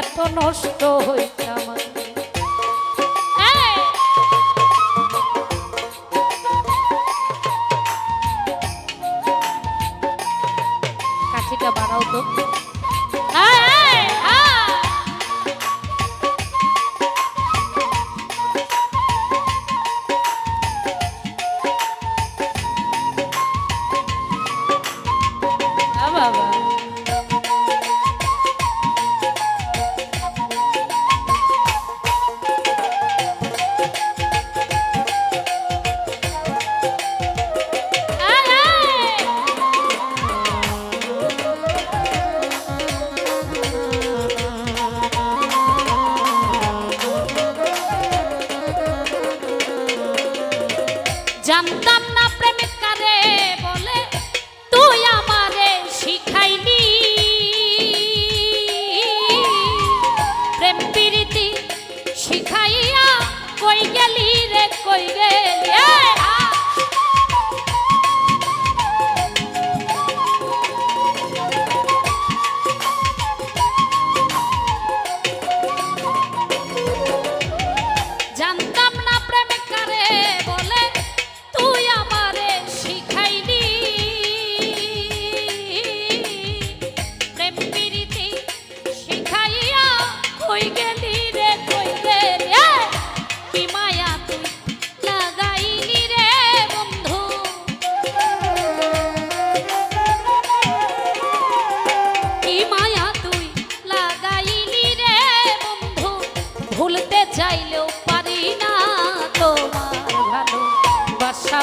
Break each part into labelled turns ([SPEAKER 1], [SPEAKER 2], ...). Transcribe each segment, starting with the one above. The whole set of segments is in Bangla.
[SPEAKER 1] এত নষ্ট হইতাম জানতাম না প্রেমিক কারে বলে, তুই আমারে শিখাইনি প্রেম প্রীতি শিখাইয়া কই গেলি রে, কই গেলি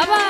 [SPEAKER 1] 来吧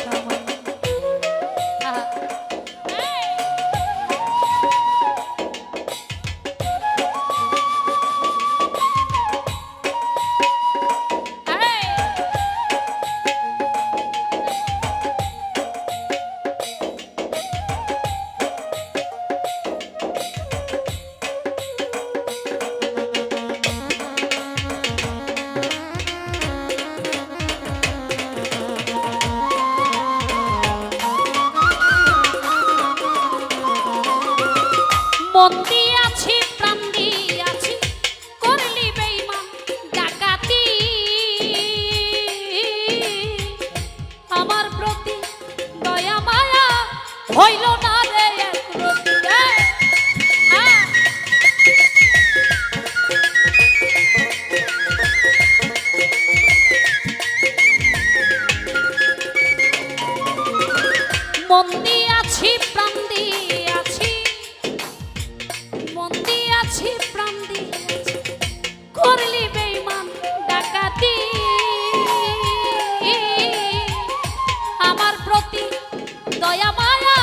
[SPEAKER 1] দিয়াছি প্রাণ দিয়াছি মন দিয়াছি প্রাণ দিয়াছি করলি বেইমান ডাকাতি। আমার প্রতি দয়া, মায়া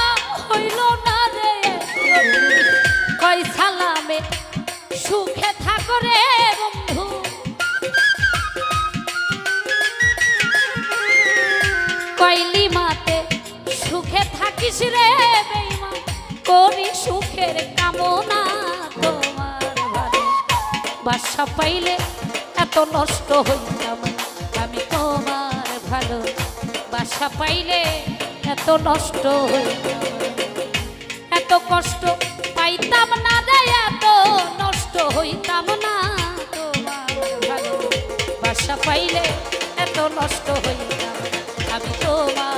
[SPEAKER 1] হইল না রে। কই সালামে মাতে থাকিস রে বেইমান করি সুখের কামনা তোমার ভালো বাসা পাইলে এত নষ্ট হইতাম আমি তোমার ভালো। বাসা পাইলে এত নষ্ট হইতাম এত কষ্ট পাইতাম না রে এত নষ্ট হইতাম না তোমার ভালো। বাসা পাইলে এত নষ্ট হইতাম আমি তোমার